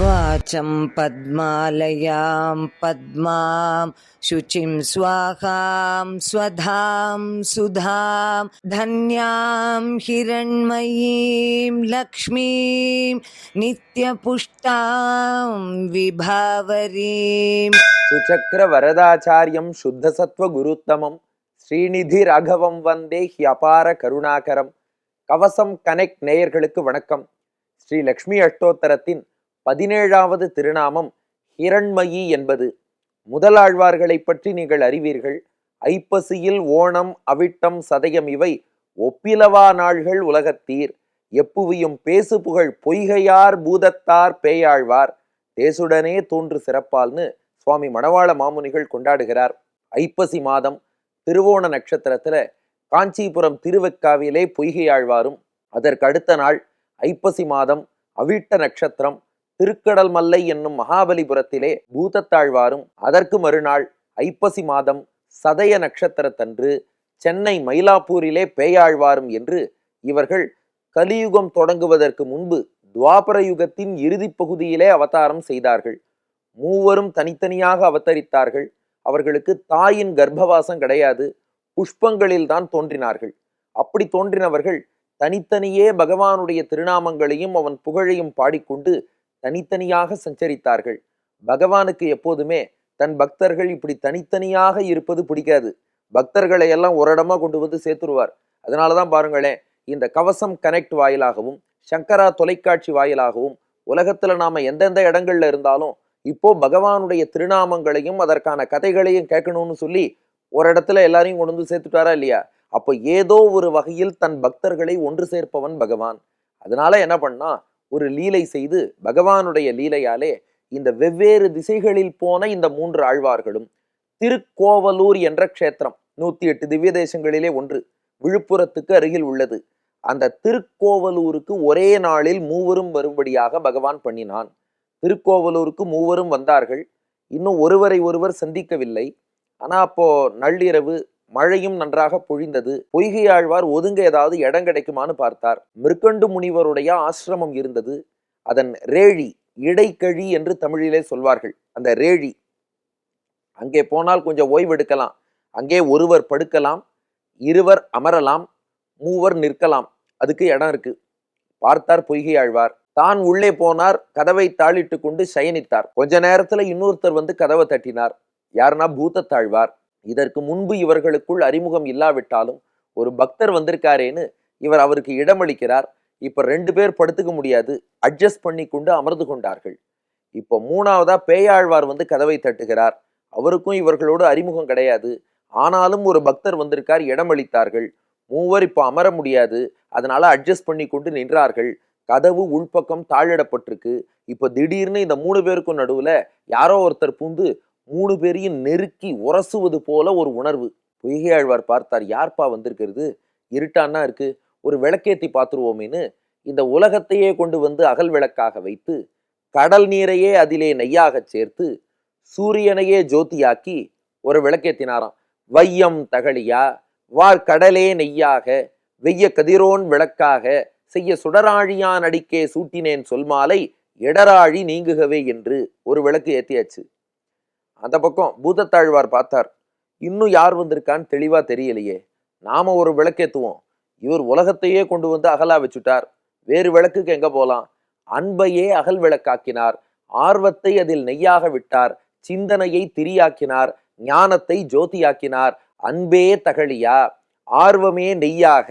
వాచం పద్మాలయాం పద్మాం శుచిం స్వాహాం స్వధాం సుధాం ధన్యాం హిరణ్మయీం లక్ష్మీం నిత్యపుష్టాం విభావరీం. సుచక్ర వరదాచార్యం శుద్ధసత్వ గురుత్తమం ஸ்ரீநிதி ராகவம் வந்தே ஹி அபார கருணாகரம். கவசம் கனெக்ட் நேயர்களுக்கு வணக்கம். ஸ்ரீ லக்ஷ்மி அஷ்டோத்தரத்தின் பதினேழாவது திருநாமம் ஹிரண்மயி என்பது. முதலாழ்வார்களைப் பற்றி நீங்கள் அறிவீர்கள். ஐப்பசியில் ஓணம் அவிட்டம் சதயம் இவை ஒப்பிலவா நாள்கள் உலகத்தீர். எப்புவியும் பேசு புகழ் பொய்கையார் பூதத்தார் பேயாழ்வார். தேசுடனே தோன்று சிறப்பால்னு சுவாமி மணவாள மாமுனிகள் கொண்டாடுகிறார். ஐப்பசி மாதம் திருவோண நட்சத்திரத்துல காஞ்சிபுரம் திருவெக்காவிலே பொய்கையாழ்வாரும் அதற்கு அடுத்த நாள் ஐப்பசி மாதம் அவிட்ட நட்சத்திரம் திருக்கடல் மல்லை என்னும் மகாபலிபுரத்திலே பூதத்தாழ்வாரும். அதற்கு மறுநாள் ஐப்பசி மாதம் சதய நட்சத்திரத்தன்று சென்னை மயிலாப்பூரிலே பேயாழ்வாரும் என்று இவர்கள் கலியுகம் தொடங்குவதற்கு முன்பு துவாபர யுகத்தின் இறுதிப் பகுதியிலே அவதாரம் செய்தார்கள். மூவரும் தனித்தனியாக அவதரித்தார்கள். அவர்களுக்கு தாயின் கர்ப்பவாசம் கிடையாது. புஷ்பங்களில் தான் தோன்றினார்கள். அப்படி தோன்றினவர்கள் தனித்தனியே பகவானுடைய திருநாமங்களையும் அவன் புகழையும் பாடிக்கொண்டு தனித்தனியாக சஞ்சரித்தார்கள். பகவானுக்கு எப்போதுமே தன் பக்தர்கள் இப்படி தனித்தனியாக இருப்பது பிடிக்காது. பக்தர்களை எல்லாம் ஒரு இடமா கொண்டு வந்து சேர்த்துருவார். அதனாலதான் பாருங்களேன் இந்த கவசம் கனெக்ட் வாயிலாகவும் சங்கரா தொலைக்காட்சி வாயிலாகவும் உலகத்தில் நாம் எந்தெந்த இடங்கள்ல இருந்தாலும் இப்போ பகவானுடைய திருநாமங்களையும் அதற்கான கதைகளையும் கேட்கணும்னு சொல்லி ஒரு இடத்துல எல்லாரையும் கொண்டு வந்து சேர்த்துட்டாரா இல்லையா? அப்போ ஏதோ ஒரு வகையில் தன் பக்தர்களை ஒன்று சேர்ப்பவன் பகவான். அதனால என்ன பண்ணா ஒரு லீலை செய்து பகவானுடைய லீலையாலே இந்த வெவ்வேறு திசைகளில் போன இந்த மூன்று ஆழ்வார்களும் திருக்கோவலூர் என்ற க்ஷேத்திரம் நூத்தி எட்டு திவ்ய தேசங்களிலே ஒன்று விழுப்புரத்துக்கு அருகில் உள்ளது. அந்த திருக்கோவலூருக்கு ஒரே நாளில் மூவரும் வரும்படியாக பகவான் பண்ணினான். திருக்கோவலூருக்கு மூவரும் வந்தார்கள். இன்னும் ஒருவரை ஒருவர் சந்திக்கவில்லை. ஆனா அப்போ நள்ளிரவு மழையும் நன்றாக பொழிந்தது. பொய்கை ஆழ்வார் ஒதுங்க ஏதாவது இடம் கிடைக்குமான்னு பார்த்தார். மிருக்கண்டு முனிவருடைய ஆசிரமம் இருந்தது. அதன் ரேழி இடைக்கழி என்று தமிழிலே சொல்வார்கள். அந்த ரேழி. அங்கே போனால் கொஞ்சம் ஓய்வெடுக்கலாம் அங்கே ஒருவர் படுக்கலாம். இருவர் அமரலாம். மூவர் நிற்கலாம். அதுக்கு இடம் இருக்கு. பார்த்தார் பொய்கை ஆழ்வார். தான் உள்ளே போனார் கதவை தாளிட்டு கொண்டு சயனித்தார். கொஞ்ச நேரத்துல இன்னொருத்தர் வந்து கதவை தட்டினார். யாருன்னா பூதத்தாழ்வார். இதற்கு முன்பு இவர்களுக்குள் அறிமுகம் இல்லாவிட்டாலும் ஒரு பக்தர் வந்திருக்காரேன்னு இவர் அவருக்கு இடமளிக்கிறார். இப்ப ரெண்டு பேர் படுத்துக்க முடியாது. அட்ஜஸ்ட் பண்ணி கொண்டு அமர்ந்து கொண்டார்கள். இப்போ மூணாவதா பேயாழ்வார் வந்து கதவை தட்டுகிறார். அவருக்கும் இவர்களோடு அறிமுகம் கிடையாது. ஆனாலும் ஒரு பக்தர் வந்திருக்கார் இடமளித்தார்கள். மூவர் இப்போ அமர முடியாது. அதனால அட்ஜஸ்ட் பண்ணி கொண்டு நின்றார்கள். கதவு உள்பக்கம் தாழிடப்பட்டிருக்கு. இப்போ திடீர்னு இந்த மூணு பேருக்கும் நடுவில் யாரோ ஒருத்தர் பூந்து மூணு பேரையும் நெருக்கி உரசுவது போல ஒரு உணர்வு. பொய்கை ஆழ்வார் பார்த்தார் யார்ப்பா வந்திருக்கிறது? இருட்டான்னா இருக்கு. ஒரு விளக்கேத்தி பார்த்துருவோமேன்னு இந்த உலகத்தையே கொண்டு வந்து அகல் விளக்காக வைத்து கடல் நீரையே அதிலே நெய்யாகச் சேர்த்து சூரியனையே ஜோதியாக்கி ஒரு விளக்கேத்தினாராம். வையம் தகழியா? வார் கடலே நெய்யாக வெய்ய கதிரோன் விளக்காக செய்ய சுடராழியான் அடிக்கே சூட்டினேன் சொல்மாலை இடராழி நீங்குகவே என்று ஒரு விளக்கு ஏத்தியாச்சு. அந்த பக்கம் பூதத்தாழ்வார் பார்த்தார். இன்னும் யார் வந்திருக்கான்னு தெளிவா தெரியலையே. நாம ஒரு விளக்கேத்துவோம். இவர் உலகத்தையே கொண்டு வந்து அகலா வச்சுட்டார். வேறு விளக்குக்கு எங்க போலாம்? அன்பையே அகல் விளக்காக்கினார். ஆர்வத்தை அதில் நெய்யாக விட்டார். சிந்தனையை திரியாக்கினார். ஞானத்தை ஜோதியாக்கினார். அன்பே தகழியா. ஆர்வமே நெய்யாக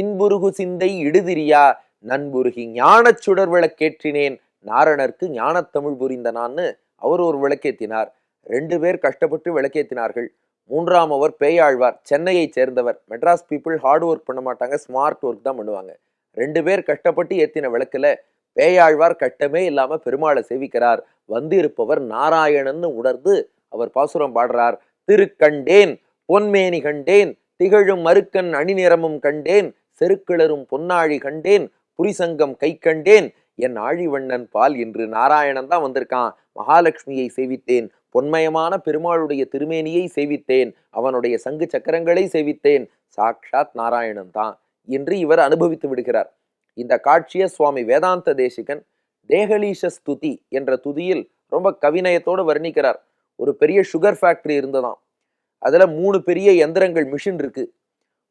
இன்புருகு சிந்தை இடுதிரியா நண்புருகி ஞானச் சுடர் விளக்கேற்றினேன். நாரணர்க்கு ஞானத்தமிழ் புரிந்தனான்னு அவர் ஒரு விளக்கேத்தினார். ரெண்டு பேர் கஷ்டப்பட்டு விளக்கேத்தினார்கள். மூன்றாம் அவர் பேயாழ்வார் சென்னையை சேர்ந்தவர். மெட்ராஸ் பீப்புள் ஹார்ட் ஒர்க் பண்ண மாட்டாங்க ஸ்மார்ட் ஒர்க் தான் பண்ணுவாங்க. ரெண்டு பேர் கஷ்டப்பட்டு ஏத்தின விளக்கில் பேயாழ்வார் கட்டமே இல்லாம பெருமாளை சேவிக்கிறார். வந்திருப்பவர் நாராயணன்னு உணர்ந்து அவர் பாசுரம் பாடுறார். திருக்கண்டேன் பொன்மேனி கண்டேன் திகழும் மறுக்கன் அணிநிறமும் கண்டேன் செருக்கிளரும் பொன்னாழி கண்டேன் புரிசங்கம் கை கண்டேன் என் ஆழிவண்ணன் பால் என்று நாராயணன் தான் வந்திருக்கான். மகாலட்சுமியை சேவித்தேன் பொன்மயமான பெருமாளுடைய திருமேனியை சேவித்தேன் அவனுடைய சங்கு சக்கரங்களை சேவித்தேன் சாக்ஷாத் நாராயணன் தான் என்று இவர் அனுபவித்து விடுகிறார். இந்த காட்சியை சுவாமி வேதாந்த தேசிகன் தேகலீஷ ஸ்துதி என்ற துதியில் ரொம்ப கவிநயத்தோடு வர்ணிக்கிறார். ஒரு பெரிய சுகர் ஃபேக்டரி இருந்ததாம். அதில் மூணு பெரிய எந்திரங்கள் மிஷின் இருக்குது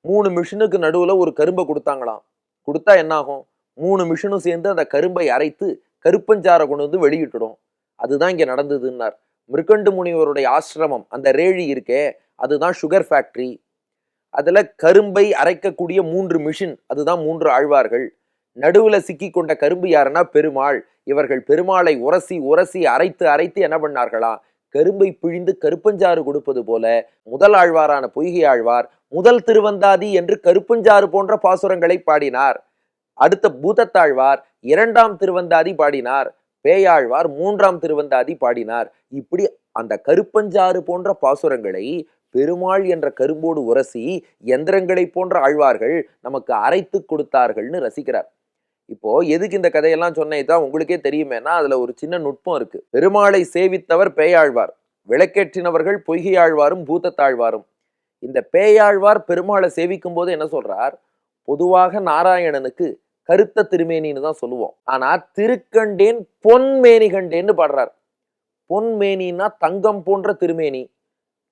மூணு மிஷினுக்கு நடுவில் ஒரு கரும்பை கொடுத்தாங்களாம். கொடுத்தா என்னாகும்? மூணு மிஷினும் சேர்ந்து அந்த கரும்பை அரைத்து கருப்பஞ்சாரை கொண்டு வந்து வெளியிட்டுடும். அதுதான் இங்கே நடந்ததுன்னார். மிருகண்டு முனிவருடைய ஆசிரமம் அந்த ரேழி இருக்கே அதுதான் சுகர் ஃபேக்ட்ரி அதில் கரும்பை அரைக்கக்கூடிய மூன்று மிஷின் அதுதான் மூன்று ஆழ்வார்கள். நடுவில் சிக்கி கொண்ட கரும்பு யாருன்னா பெருமாள். இவர்கள் பெருமாளை உரசி உரசி அரைத்து அரைத்து என்ன பண்ணார்களா? கரும்பை பிழிந்து கருப்பஞ்சாறு கொடுப்பது போல முதல் ஆழ்வாரான பொய்கை ஆழ்வார் முதல் திருவந்தாதி என்று கருப்பஞ்சாறு போன்ற பாசுரங்களை பாடினார். அடுத்த பூதத்தாழ்வார் இரண்டாம் திருவந்தாதி பாடினார். பேயாழ்வார் மூன்றாம் திருவந்தாதி பாடினார். இப்படி அந்த கருப்பஞ்சாறு போன்ற பாசுரங்களை பெருமாள் என்ற கரும்போடு உரசி எந்திரங்களை போன்ற ஆழ்வார்கள் நமக்கு அரைத்து கொடுத்தார்கள்னு ரசிக்கிறார். இப்போ எதுக்கு இந்த கதையெல்லாம் சொன்னே தான் உங்களுக்கே தெரியுமேனா அதுல ஒரு சின்ன நுட்பம் இருக்கு. பெருமாளை சேவித்தவர் பேயாழ்வார். விளக்கேற்றினவர்கள் பொய்கையாழ்வாரும் பூத்தத்தாழ்வாரும் இந்த பேயாழ்வார் பெருமாளை சேவிக்கும் போது என்ன சொல்றார்? பொதுவாக நாராயணனுக்கு கருத்த திருமேனின்னு தான் சொல்லுவோம். ஆனா திருக்கண்டேன் பொன்மேனி கண்டேன்னு பாடுறார். பொன்மேனின்னா தங்கம் போன்ற திருமேனி.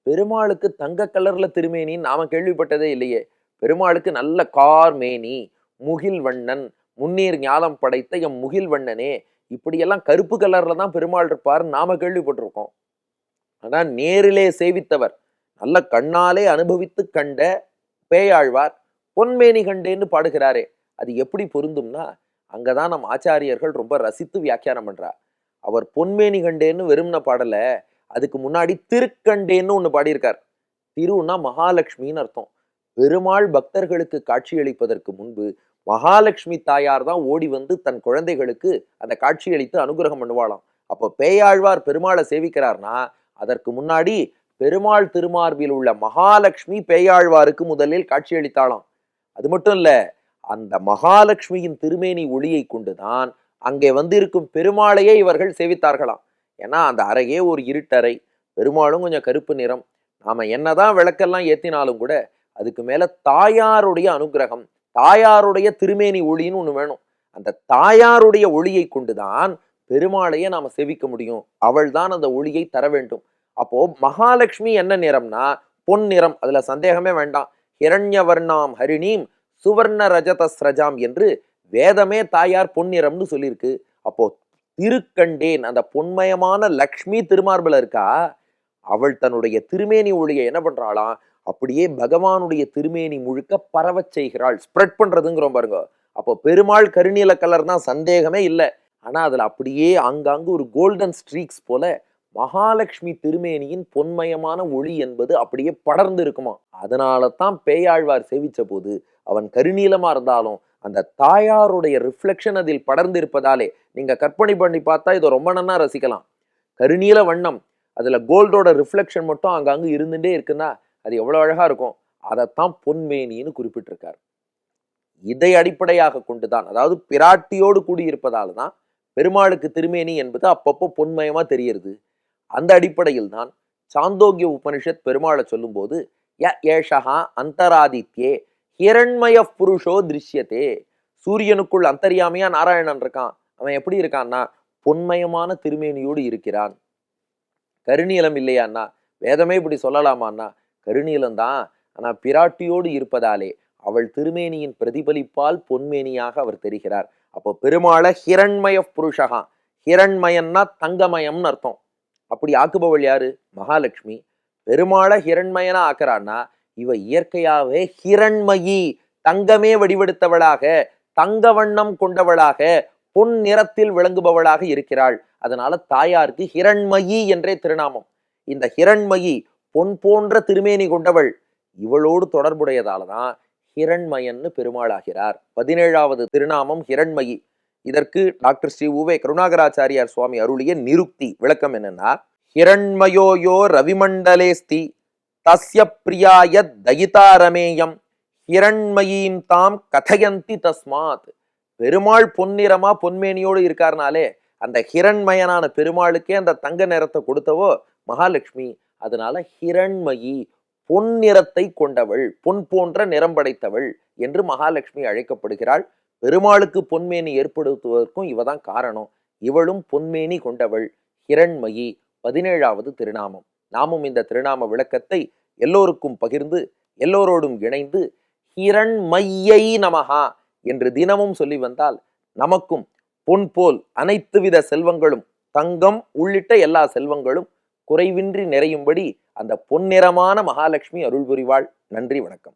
பெருமாளுக்கு தங்க கலர்ல திருமேனின்னு நாம கேள்விப்பட்டதே இல்லையே. பெருமாளுக்கு நல்ல கார் மேனி முகில் வண்ணன் முன்னீர் ஞானம் படைத்த எம் முகில் வண்ணனே இப்படியெல்லாம் கருப்பு கலர்ல தான் பெருமாள் இருப்பார் நாம கேள்விப்பட்டிருக்கோம். ஆனால் நேரிலே சேவித்தவர் நல்ல கண்ணாலே அனுபவித்து கண்ட பேயாழ்வார் பொன்மேனி கண்டேன்னு பாடுகிறாரே அது எப்படி பொருந்தும்னா அங்கதான் நம் ஆச்சாரியர்கள் ரொம்ப ரசித்து வியாக்கியானம் பண்றா. அவர் பொன்மேனி கண்டேன்னு வெறும்ன பாடல அதுக்கு முன்னாடி திருக்கண்டேன்னு ஒன்று பாடியிருக்கார். திருன்னா மகாலட்சுமின்னு அர்த்தம். பெருமாள் பக்தர்களுக்கு காட்சியளிப்பதற்கு முன்பு மகாலட்சுமி தாயார் தான் ஓடி வந்து தன் குழந்தைகளுக்கு அந்த காட்சியளித்து அனுகிரகம் பண்ணுவாளாம். அப்போ பேயாழ்வார் பெருமாளை சேவிக்கிறார்னா அதற்கு முன்னாடி பெருமாள் திருமார்பில் உள்ள மகாலட்சுமி பேயாழ்வாருக்கு முதலில் காட்சியளித்தாளாம். அது மட்டும் இல்லை அந்த மகாலட்சுமியின் திருமேனி ஒளியை கொண்டுதான் அங்கே வந்திருக்கும் பெருமாளையே இவர்கள் சேவித்தார்களாம். ஏன்னா அந்த அறையே ஒரு இருட்டறை பெருமாளும் கொஞ்சம் கருப்பு நிறம். நாம என்னதான் விளக்கெல்லாம் ஏத்தினாலும் கூட அதுக்கு மேல தாயாருடைய அனுகிரகம் தாயாருடைய திருமேனி ஒளின்னு ஒன்று வேணும். அந்த தாயாருடைய ஒளியை கொண்டுதான் பெருமாளையே நாம செவிக்க முடியும். அவள் தான் அந்த ஒளியை தர வேண்டும். அப்போ மகாலட்சுமி என்ன நிறம்னா பொன் நிறம். அதுல சந்தேகமே வேண்டாம். ஹிரண்யவர்ணாம் ஹரிணீம் சுவர்ண ரஜத ஸ்ரஜாம் என்று வேதமே தாயார் பொன்னிறம்னு சொல்லியிருக்கு. அப்போ திருக்கண்டேன் அந்த பொன்மயமான லக்ஷ்மி திருமார்பில் இருக்கா? அவள் தன்னுடைய திருமேனி ஒளியை என்ன பண்றாளாம்? அப்படியே பகவானுடைய திருமேனி முழுக்க பரவச் செய்கிறாள். ஸ்ப்ரெட் பண்றதுங்கிறோம் பாருங்க. அப்போ பெருமாள் கருநீல கலர் தான் சந்தேகமே இல்லை. ஆனா அதுல அப்படியே ஆங்காங்கு ஒரு கோல்டன் ஸ்ட்ரீக்ஸ் போல மகாலட்சுமி திருமேனியின் பொன்மயமான ஒளி என்பது அப்படியே படர்ந்து இருக்குமா? அதனால தான் பேயாழ்வார் சேவிச்ச போது அவன் கருநீலமா இருந்தாலும் அந்த தாயாருடைய ரிஃப்ளெக்ஷன் அதில் படர்ந்து இருப்பதாலே நீங்க கற்பனை பண்ணி பார்த்தா இதை ரொம்ப நன்னா ரசிக்கலாம். கருநீல வண்ணம் அதுல கோல்டோட ரிஃப்ளெக்ஷன் மட்டும் அங்கங்கே இருந்துட்டே இருக்குன்னா அது எவ்வளோ அழகாக இருக்கும்? அதைத்தான் பொன்மேனின்னு குறிப்பிட்டிருக்கார். இதை அடிப்படையாக கொண்டுதான் அதாவது பிராட்டியோடு கூடியிருப்பதால் தான் பெருமாளுக்கு திருமேனி என்பது அப்பப்போ பொன்மயமாக தெரியிறது. அந்த அடிப்படையில் தான் சாந்தோக்கிய உபனிஷத் பெருமாளை சொல்லும்போது ய ஏஷகா அந்தராதித்யே ஹிரண்மய புருஷோ திருஷ்யத்தே சூரியனுக்குள் அந்தரியாமையா நாராயணன் இருக்கான். அவன் எப்படி இருக்கான்னா பொன்மயமான திருமேனியோடு இருக்கிறான். கருநீலம் இல்லையான்னா வேதமே இப்படி சொல்லலாமான்னா கருநீலம் ஆனால் பிராட்டியோடு இருப்பதாலே அவள் திருமேனியின் பிரதிபலிப்பால் பொன்மேனியாக அவர் தெரிகிறார். அப்போ பெருமாளை ஹிரண்மய புருஷகா. ஹிரண்மயன்னா தங்கமயம்னு அர்த்தம். அப்படி ஆக்குபவள் யாரு? மகாலட்சுமி. பெருமாளை ஹிரண்மயனா ஆக்குறான்னா இவ இயற்கையாவே ஹிரண்மயி தங்கமே வடிவெடுத்தவளாக தங்க வண்ணம் கொண்டவளாக பொன் நிறத்தில் விளங்குபவளாக இருக்கிறாள். அதனால தாயாருக்கு ஹிரண்மயி என்றே திருநாமம். இந்த ஹிரண்மயி பொன் போன்ற திருமேனி கொண்டவள். இவளோடு தொடர்புடையதால தான் ஹிரண்மயன்னு பெருமாளாகிறார். பதினேழாவது திருநாமம் ஹிரண்மயி. இதற்கு டாக்டர் ஸ்ரீ உவே கருணாகராச்சாரியார் சுவாமி அருளிய நிருக்தி விளக்கம் என்னன்னா ஹிரண்மயோயோ ரவிமண்டலேஸ்தி தஸ்ய பிரியாய தயிதாரமேயம். ஹிரண்மயீம் தாம் கதயந்தி தஸ்மாத். பெருமாள் பொன்னிறமா பொன்மேனியோடு இருக்காருனாலே அந்த ஹிரண்மயனான பெருமாளுக்கே அந்த தங்க நிறத்தை கொடுத்தவோ மகாலட்சுமி அதனால ஹிரண்மயி பொன் நிறத்தை கொண்டவள் பொன் போன்ற நிறம் படைத்தவள் என்று மகாலட்சுமி அழைக்கப்படுகிறாள். பெருமாளுக்கு பொன்மேனி ஏற்படுத்துவதற்கும் இவதான் காரணம். இவளும் பொன்மேனி கொண்டவள் ஹிரண்மயி. பதினேழாவது திருநாமம். நாமும் இந்த திருநாம விளக்கத்தை எல்லோருக்கும் பகிர்ந்து எல்லோரோடும் இணைந்து ஹிரண்மையை நமஹா என்று தினமும் சொல்லி வந்தால் நமக்கும் பொன் போல் அனைத்து வித செல்வங்களும் தங்கம் உள்ளிட்ட எல்லா செல்வங்களும் குறைவின்றி நிறையும்படி அந்த பொன்னிறமான மகாலட்சுமி அருள் புரிவாள் நன்றி வணக்கம்.